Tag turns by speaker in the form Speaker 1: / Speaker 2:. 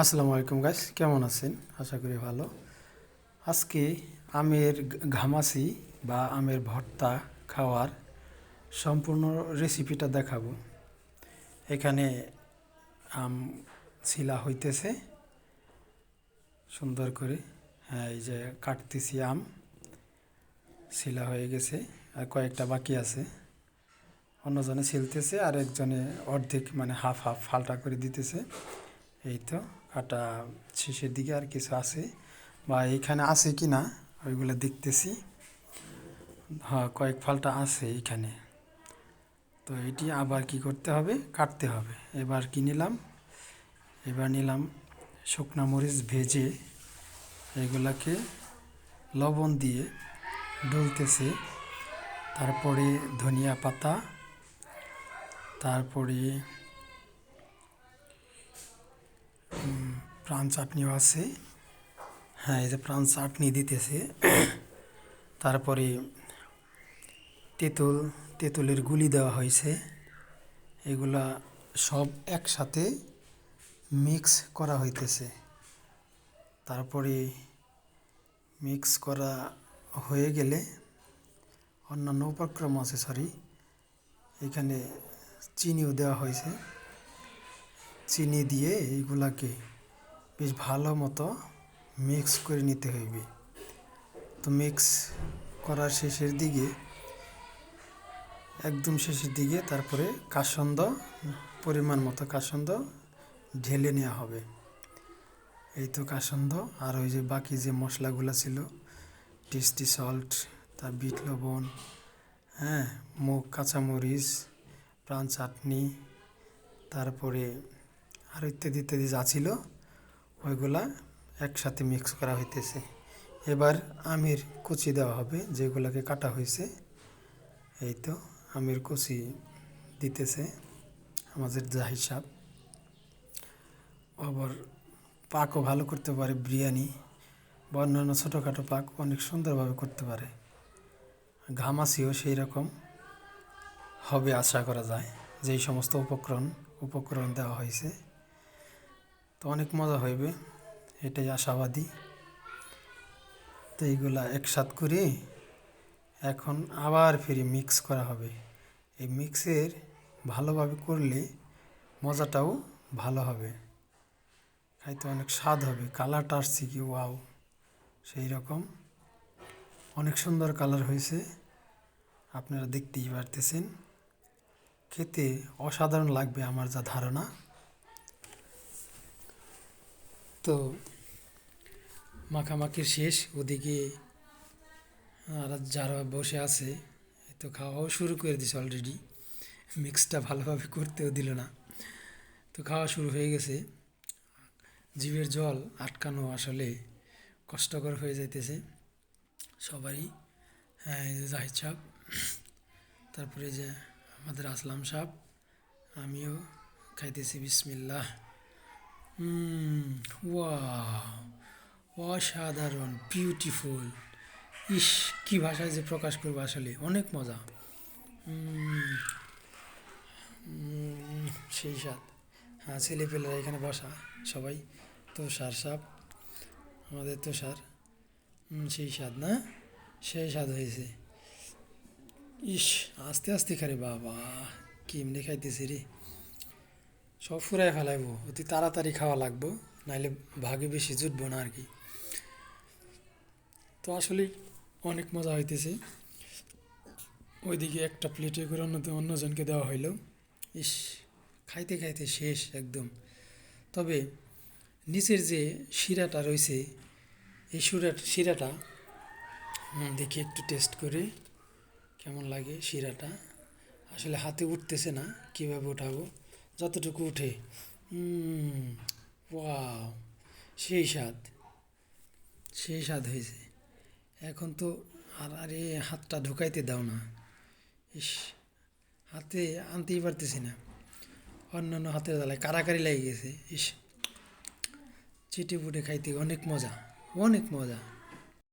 Speaker 1: আসসালামু আলাইকুম গাইস কেমন আছেন? আশা করি ভালো। আজকে আমের ঘামাসি বা আমের ভর্তা খাওয়ার সম্পূর্ণ রেসিপিটা দেখাবো। এখানে আম ছিলা হইতেছে। সুন্দর করে হ্যাঁ এই যে কাটতেছি আম। ছিলা হয়ে গেছে, আর কয়েকটা বাকি আছে। অন্যজনে ছিলতেছে আর একজনে অর্ধেক মানে হাফ হাফ ফালটা করে দিতেছে। এই তো। কাটা শেষের দিকে আর কিছু আছে বা এখানে আছে কি না, ওইগুলো দেখতেছি। হ্যাঁ কয়েক ফালটা আছে এখানে। তো এটি আবার কি করতে হবে? কাটতে হবে। এবার কি নিলাম? এবার নিলাম শুকনা মরিচ ভেজে এগুলাকে লবণ দিয়ে ডলতেছে। তারপরে ধনিয়া পাতা, তারপরে প্রাণ চাটনিও আছে। হ্যাঁ এই যে প্রাণ চাটনি দিতেছে। তারপরে তেঁতুল, তেঁতুলের গুলি দেওয়া হয়েছে। এগুলা সব একসাথে মিক্স করা হইতেছে। তারপরে মিক্স করা হয়ে গেলে অন্যান্য উপক্রম আছে সরি এখানে চিনিও দেওয়া হয়েছে। চিনি দিয়ে এইগুলাকে বেশ ভালো মতো মিক্স করে নিতে হইবে তো মিক্স করার শেষের দিকে, একদম শেষের দিকে তারপরে কাসন্দ, পরিমাণ মতো কাসন্দ ঢেলে নেওয়া হবে। এই তো কাসন্দ আর ওই যে বাকি যে মশলাগুলো ছিল, টেস্টি সল্ট তার বিট লবণ হ্যাঁ মুগ, কাঁচামরিচ, প্রাণ চাটনি, তারপরে আর ইত্যাদি ইত্যাদি যা ছিল ওইগুলা একসাথে মিক্স করা হইতেছে। এবার আমের কুচি দেওয়া হবে, যেগুলোকে কাটা হয়েছে এই তো আমের কুচি দিতেছে, আমাদের যা হিসাব আবার পাকও ভালো করতে পারে, বিরিয়ানি বা অন্যান্য ছোটোখাটো পাক অনেক সুন্দরভাবে করতে পারে। ঘামাসিও সেই রকম হবে আশা করা যায়, যেই সমস্ত উপকরণ উপকরণ দেওয়া হয়েছে তো অনেক মজা হইবে, এটাই আশাবাদী। তো এইগুলা একসাথ করে এখন আবার ফিরে মিক্স করা হবে। এই মিক্সের ভালোভাবে করলে মজাটাও ভালো হবে। খাইতে অনেক স্বাদ হবে, কালারটা আসছে কি, ওয়াও সেই রকম অনেক সুন্দর কালার হয়েছে, আপনারা দেখতেই পারতেছেন। খেতে অসাধারণ লাগবে আমার যা ধারণা। তো মাখামাখির শেষ, ওদিকে, আর যারা বসে আছে, তো খাওয়াও শুরু করে দিছে অলরেডি মিক্সটা ভালোভাবে করতেও দিল না। তো খাওয়া শুরু হয়ে গেছে। জিভের জল আটকানো আসলে কষ্টকর হয়ে যাইতেছে। সবারই হ্যাঁ এই যে জাহিদ সাহ তারপরে যে আমাদের আসলাম সাহ আমিও খাইতেছি বিসমিল্লাহ। অসাধারণ বিউটিফুল ইস, কি ভাষায় যে প্রকাশ করব আসলে, অনেক মজা। সেই স্বাদ। হ্যাঁ ছেলেপেলেরা এখানে বসা, সবাই। তুষার সাপ আমাদের তুষার সেই স্বাদ না? সেই স্বাদ হয়েছে। ইস, আস্তে আস্তে খারে বাবা কি এমনি খাইতেছি রে। সব ফুরাই ফেলাইবো, অতি তাড়াতাড়ি খাওয়া লাগবো, নাইলে ভাগে বেশি জুটবো না আর কি তো আসলে অনেক মজা হইতেছে। ওইদিকে একটা প্লেটে করে অন্য অন্যজনকে দেওয়া হইল। ইস, খাইতে খাইতে শেষ একদম। তবে নিচের যে শিরাটা রয়েছে এই শিরা শিরাটা দেখি একটু টেস্ট করে, কেমন লাগে শিরাটা? আসলে হাতে উঠতেছে না, কীভাবে উঠাবো? যতটুকু উঠে। ওয়াও, সেই স্বাদ। সেই স্বাদ হয়েছে। এখন তো আর, আরে হাতটা ঢুকাইতে দাও না। ইস, হাতে আনতেই পারতেছি না। অন্যান্য হাতের দালায় কারাকারি লেগে গেছে। ইস চিটে পুটে খাইতে অনেক মজা অনেক মজা।